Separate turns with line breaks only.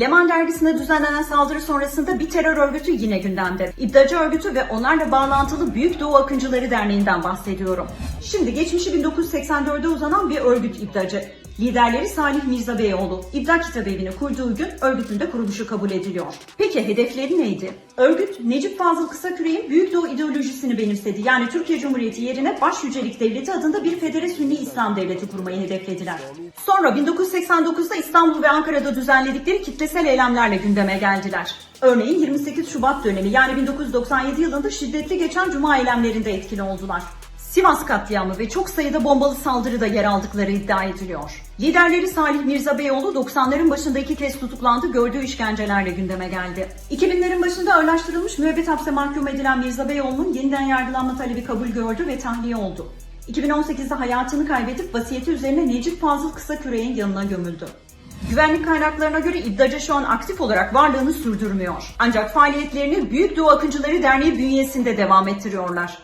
Leman dergisine düzenlenen saldırı sonrasında bir terör örgütü yine gündemde. İbdacı örgütü ve onlarla bağlantılı Büyük Doğu Akıncıları Derneği'nden bahsediyorum. Şimdi geçmişi 1984'e uzanan bir örgüt İbdacı. Liderleri Salih Mirza Beyoğlu, İbda Kitabevi'ni kurduğu gün örgütün de kuruluşu kabul ediliyor. Peki hedefleri neydi? Örgüt, Necip Fazıl Kısaküre'nin Büyük Doğu ideolojisini benimsedi. Yani Türkiye Cumhuriyeti yerine Baş Yücelik Devleti adında bir federe Sünni İslam Devleti kurmayı hedeflediler. Sonra 1989'da İstanbul ve Ankara'da düzenledikleri kitlesel eylemlerle gündeme geldiler. Örneğin 28 Şubat dönemi yani 1997 yılında şiddetli geçen Cuma eylemlerinde etkili oldular. Sivas katliamı ve çok sayıda bombalı saldırıda yer aldıkları iddia ediliyor. Liderleri Salih Mirza Beyoğlu 90'ların başında iki kez tutuklandı, gördüğü işkencelerle gündeme geldi. 2000'lerin başında ağırlaştırılmış müebbet hapse mahkum edilen Mirza Beyoğlu'nun yeniden yargılanma talebi kabul gördü ve tahliye oldu. 2018'de hayatını kaybedip vasiyeti üzerine Necip Fazıl Kısaküre'nin yanına gömüldü. Güvenlik kaynaklarına göre İbdacı şu an aktif olarak varlığını sürdürmüyor. Ancak faaliyetlerini Büyük Doğu Akıncıları Derneği bünyesinde devam ettiriyorlar.